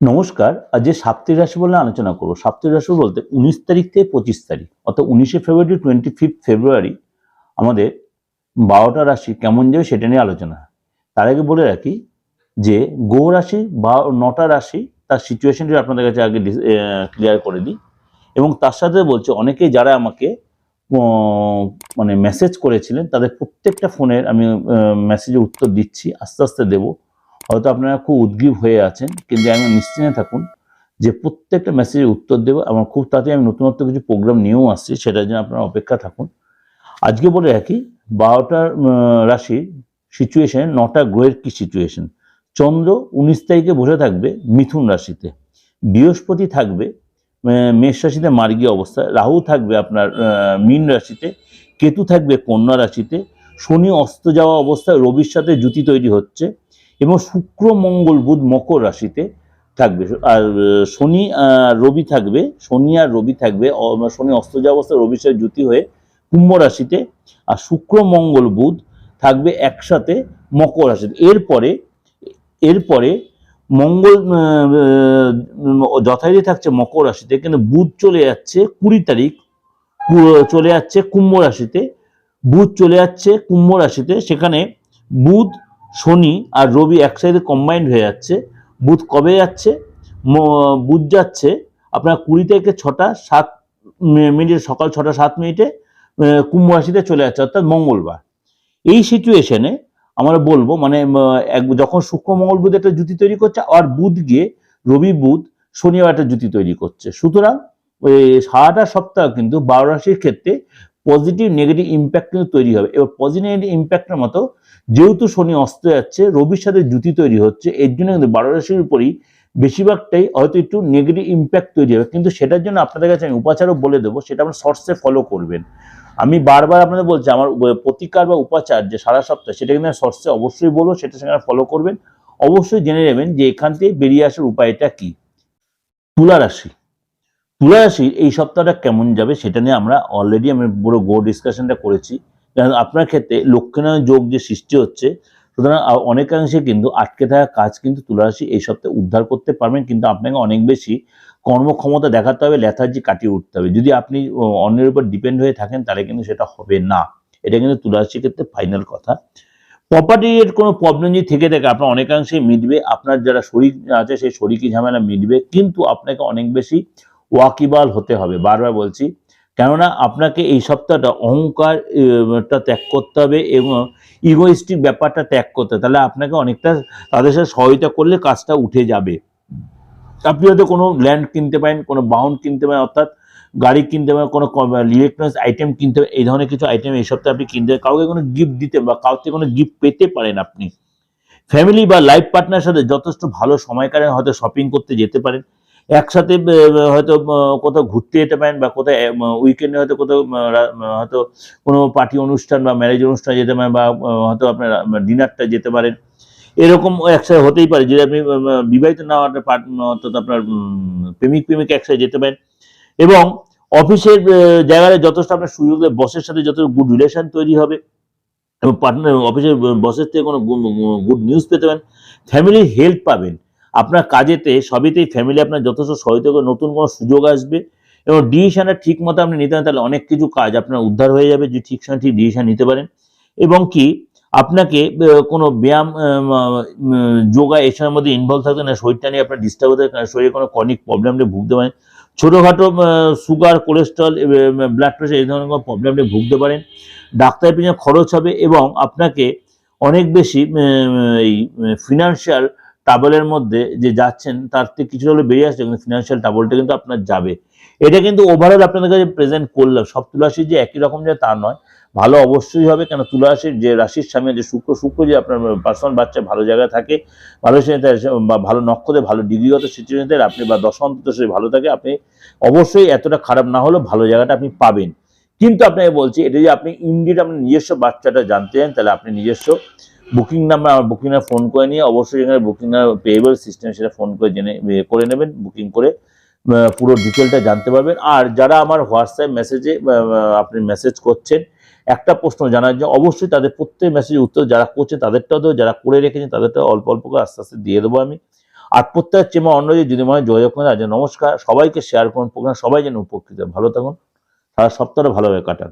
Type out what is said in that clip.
নমস্কার, আজ যে সাপ্তাহিক রাশি বলে আলোচনা করব। সাপ্তাহিক রাশি বলতে উনিশ তারিখ থেকে পঁচিশ তারিখ, অর্থাৎ উনিশে ফেব্রুয়ারি টোয়েন্টি ফিফথ ফেব্রুয়ারি আমাদের বারোটা রাশি কেমন যাবে সেটা নিয়ে আলোচনা। তার আগে বলে রাখি যে গো রাশি বা নটা রাশি তার সিচুয়েশনটি আপনাদের কাছে আগে ক্লিয়ার করে দিই। এবং তার সাথে বলছে, অনেকেই যারা আমাকে মানে মেসেজ করেছিলেন, তাদের প্রত্যেকটা ফোনের আমি মেসেজে উত্তর দিচ্ছি, আস্তে আস্তে দেবো। হয়তো আপনারা খুব উদ্গ্রীব হয়ে আছেন, কিন্তু আমি নিশ্চিন্তে থাকুন যে প্রত্যেকটা মেসেজের উত্তর দেবো আমার খুব তাড়াতাড়ি আমি নতুনত্ব কিছু প্রোগ্রাম নিয়েও আসছি, সেটার জন্য আপনারা অপেক্ষা থাকুন। আজকে বলে রাখি বারোটা রাশির সিচুয়েশন নটা গ্রহের কি সিচুয়েশন চন্দ্র উনিশ তারিখে বসে থাকবে মিথুন রাশিতে। বৃহস্পতি থাকবে মেষ রাশিতে মার্গীয় অবস্থায় রাহু থাকবে আপনার মীন রাশিতে। কেতু থাকবে কন্যা রাশিতে। শনি অস্ত যাওয়া অবস্থায় রবির সাথে জুতি তৈরি হচ্ছে। এবং শুক্র, মঙ্গল, বুধ, মকর রাশিতে থাকবে। আর শনি রবি থাকবে, শনি আর রবি থাকবে শনি অস্ত যাওয়া অবস্থায় রবির সাথে হয়ে কুম্ভ রাশিতে। আর শুক্র, মঙ্গল, বুধ থাকবে একসাথে মকর রাশিতে। এরপরে এরপরে মঙ্গল যথারীতি থাকছে মকর রাশিতে। কিন্তু বুধ চলে যাচ্ছে কুড়ি তারিখ চলে যাচ্ছে কুম্ভ রাশিতে। বুধ চলে যাচ্ছে কুম্ভ রাশিতে। সেখানে বুধ শনি আর রবি একসাথে কম্বাইন্ড হয়ে যাচ্ছে। বুধ কবে যাচ্ছে? বুধ যাচ্ছে আপনার কুড়ি থেকে ছটা, সাত মিনিট, সকাল ছটা, সাত মিনিটে কুম্ভ রাশিতে চলে যাচ্ছে, অর্থাৎ মঙ্গলবার। এই সিচুয়েশনে আমরা বলব মানে যখন শুক্র, মঙ্গল, বুধ একটা জুতি তৈরি করছে, আর বুধ গিয়ে রবি, বুধ, শনিবার একটা জুতি তৈরি করছে। সুতরাং সারাটা সপ্তাহ কিন্তু বারো রাশির ক্ষেত্রে পজিটিভ নেগেটিভ ইম্প্যাক্ট কিন্তু তৈরি হবে। এবার পজিটিভ নেগেটিভ ইম্প্যাক্টের মতো যেহেতু শনি অস্ত যাচ্ছে, রবির সাথে জুতি তৈরি হচ্ছে, এর জন্য কিন্তু বারো রাশির উপরই বেশিরভাগটাই হয়তো একটু নেগেটিভ ইম্প্যাক্ট তৈরি হবে। কিন্তু সেটার জন্য আপনাদের কাছে আমি উপাচারও বলে দেবো, সেটা আপনার শর্টসে ফলো করবেন। আমি বারবার আপনাদের বলছি, আমার প্রতিকার বা উপাচার যে সারা সপ্তাহ, সেটা কিন্তু শর্টসে অবশ্যই বলব, সেটা সেখানে ফলো করবেন। অবশ্যই জেনে নেবেন যে এখান থেকে বেরিয়ে আসার উপায়টা কি। তুলা রাশি। তুলা রাশির এই সপ্তাহটা কেমন যাবে সেটা নিয়ে আমরা অলরেডি আমি পুরো গো ডিসকাশনটা করেছি। কারণ আপনার ক্ষেত্রে লক্ষ্মীনারায়ণ যোগ যে সৃষ্টি হচ্ছে, সুতরাং অনেকাংশে কিন্তু আটকে থাকা কাজ কিন্তু তুলা রাশি এই সপ্তাহে উদ্ধার করতে পারবেন, কিন্তু আপনাকে অনেক বেশি কর্মক্ষমতা দেখাতে হবে লেথার্জি কাটিয়ে উঠতে হবে। যদি আপনি অন্যের উপর ডিপেন্ড হয়ে থাকেন, তাহলে কিন্তু সেটা হবে না। এটা কিন্তু তুলা রাশির ক্ষেত্রে ফাইনাল কথা। প্রপার্টি প্রপার্টির কোনো প্রবলেম যদি থেকে থাকে, আপনার অনেকাংশেই মিটবে। আপনার যারা শরীর আছে, সেই শরিকি ঝামেলা মিটবে, কিন্তু আপনাকে অনেক বেশি ওয়াকিবাল হতে হবে। বারবার বলছি, কেননা আপনাকে এই সপ্তাহটা অহংকার টা ত্যাগ করতে হবে এবং ইগোইস্টিক ব্যাপারটা ত্যাগ করতে তাহলে আপনাকে অনেকটা তাদের সাথে সহায়তা করলে কাজটা উঠে যাবে। আপনি হয়তো কোনো ল্যান্ড কিনতে পারেন, কোনো বাহন কিনতে পারেন, অর্থাৎ গাড়ি কিনতে পারেন, কোনো ইলেকট্রনিক্স আইটেম কিনতে পারেন, এই ধরনের কিছু আইটেম এই সপ্তাহে আপনি কিনতে কাউকে কোনো গিফট দিতে বা কাউকে কোনো গিফট পেতে পারেন আপনি। ফ্যামিলি বা লাইফ পার্টনার সাথে যথেষ্ট ভালো সময় কাটান, হয়তো শপিং করতে যেতে পারেন। একসাথে হয়তো কোথাও ঘুরতে যেতে পারেন বা কোথাও উইকেন্ডে হয়তো কোথাও হয়তো কোনো পার্টি অনুষ্ঠান বা ম্যারেজ অনুষ্ঠান যেতে পারেন বা হয়তো আপনার ডিনারটা যেতে পারেন। এরকম একসাথে হতেই পারে। যদি আপনি বিবাহিত না হওয়ার অর্থাৎ আপনার প্রেমিক প্রেমিক একসাথে যেতে পারেন। এবং অফিসের জায়গায় যথেষ্ট আপনার সুযোগ বসের সাথে যত গুড রিলেশন তৈরি হবে এবং পার্টনার অফিসের বসের থেকে কোনো গুড নিউজ পেতে পারেন। ফ্যামিলির হেল্প পাবেন। আপনার কাজেতে সবইতেই ফ্যামিলি আপনার যথেষ্ট সহায়তা করে নতুন কোনো সুযোগ আসবে এবং ডিসিশনটা ঠিক মতো আপনি নিতে তাহলে অনেক কিছু কাজ আপনার উদ্ধার হয়ে যাবে, যদি ঠিক সময় ঠিক ডিসিশন নিতে পারেন। এবং কি, আপনাকে কোনো ব্যায়াম যোগা এসবের মধ্যে ইনভলভ থাকতে না, শরীরটা নিয়ে আপনার ডিস্টার্ব হতে শরীরে কোনো কনিক প্রবলেম নিয়ে ভুগতে পারেন। ছোটোখাটো সুগার কোলেস্ট্রল ব্লাড প্রেশার এই ধরনের কোনো প্রবলেম নিয়ে ভুগতে পারেন। ডাক্তারের পিছনে খরচ হবে এবং আপনাকে অনেক বেশি এই ফিনান্সিয়াল টাবলের মধ্যে যে যাচ্ছেন, তার থেকে কিছুটা হলে বেরিয়ে আসছে, কিন্তু ফিনান্সিয়াল টাবলটা কিন্তু আপনার যাবে। এটা কিন্তু ওভারঅল আপনাদের কাছে প্রেজেন্ট করলাম। সব তুলাশির যে একই রকম যে তা নয়, ভালো অবশ্যই হবে, কেন তুলাশির যে রাশির সামনে যে শুক্র শুক্র যে আপনার পার্সোনাল বাচ্চা ভালো জায়গায় থাকে, ভালো সে বা ভালো নক্ষত্রে, ভালো ডিগ্রিগত সিচুয়েশনতে আপনি বা দশান্ত সে ভালো থাকে, আপনি অবশ্যই এতটা খারাপ না হলেও ভালো জায়গাটা আপনি পাবেন। কিন্তু আপনাকে বলছি, এটা যে আপনি ইন্ডিয়ার আপনার নিজস্ব বাচ্চাটা জানতে চান, তাহলে আপনি নিজস্ব বুকিং নাম্বার, আমার বুকিং নাম্বার ফোন করে নিয়ে অবশ্যই এখানে বুকিং পেয়েবল সিস্টেম সেটা ফোন করে জেনে করে নেবেন, বুকিং করে পুরো ডিটেলটা জানতে পারবেন। আর যারা আমার হোয়াটসঅ্যাপ মেসেজে আপনি মেসেজ করছেন, একটা প্রশ্ন জানার জন্য অবশ্যই তাদের প্রত্যেক মেসেজের উত্তর যারা করছে তাদেরটাও দেবো, যারা করে রেখেছেন তাদেরটাও অল্প অল্প করে আস্তে আস্তে দিয়ে দেবো আমি। আর প্রত্যেক চেমা অন্য যে যদি মনে যোগাযোগ করেন আজ নমস্কার, সবাইকে শেয়ার করুন, প্রোগ্রাম সবাই যেন উপকৃত ভালো থাকুন, সারা সপ্তাহটা ভালোভাবে কাটান।